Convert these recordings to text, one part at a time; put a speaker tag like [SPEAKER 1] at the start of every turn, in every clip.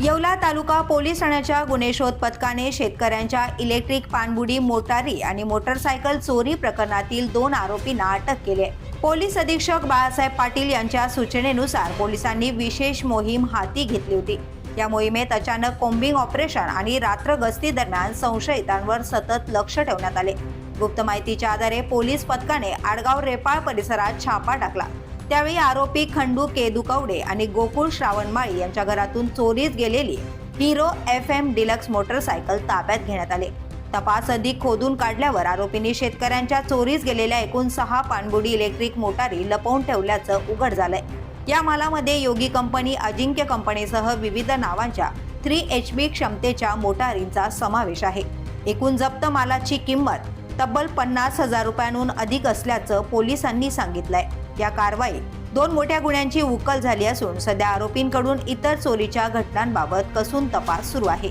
[SPEAKER 1] येवला तालुका police ठाण्याच्या गुन्हे शोध पथकाने शेतकऱ्यांच्या इलेक्ट्रिक पाणबुडी मोटारी आणि मोटरसायकल चोरी प्रकरणातील दोन आरोपींना अटक केली आहे. पोलीस अधीक्षक बाळासाहेब पाटील यांच्या सूचनेनुसार पोलिसांनी विशेष मोहीम हाती घेतली होती. या मोहिमेत अचानक कोम्बिंग ऑपरेशन आणि रात्र गस्ती दरम्यान संशयितांवर सतत लक्ष ठेवण्यात आले. गुप्त माहितीच्या आधारे पोलीस पथकाने आडगाव रेपाळ परिसरात छापा टाकला. त्यावेळी आरोपी खंडू केदू कवडे आणि गोकुळ श्रावणमाळी यांच्या घरातून चोरीस गेलेली Hero H F Deluxe motorcycle ताब्यात घेण्यात आले. तपास अधिक खोदून काढल्यावर आरोपींनी शेतकऱ्यांच्या चोरीस गेलेल्या एकूण सहा पाणबुडी इलेक्ट्रिक मोटारी लपवून ठेवल्याचं उघड झालंय. या मालामध्ये योगी कंपनी अजिंक्य कंपनीसह विविध नावांच्या थ्री एच बी क्षमतेच्या मोटारींचा समावेश आहे. एकूण जप्त मालाची किंमत तब्बल पन्नास हजार रुपयांहून अधिक असल्याचं पोलिसांनी सांगितलंय. या कारवाईत दोन मोठ्या गुन्ह्यांची उकल झाली असून सध्या आरोपींकडून इतर चोरीच्या घटनांबाबत कसून तपास सुरू आहे.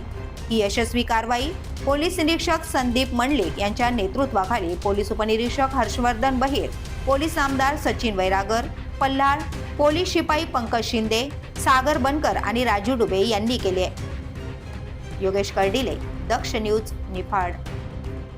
[SPEAKER 1] ही यशस्वी कारवाई पोलीस निरीक्षक संदीप मंडलिक यांच्या नेतृत्वाखाली पोलीस उपनिरीक्षक हर्षवर्धन बहिर पोलीस आमदार सचिन वैरागर पल्हाळ पोलीस शिपाई पंकज शिंदे सागर बनकर आणि राजू डुबे यांनी केले आहे. योगेश कर्डिले दक्ष न्यूज निफाड.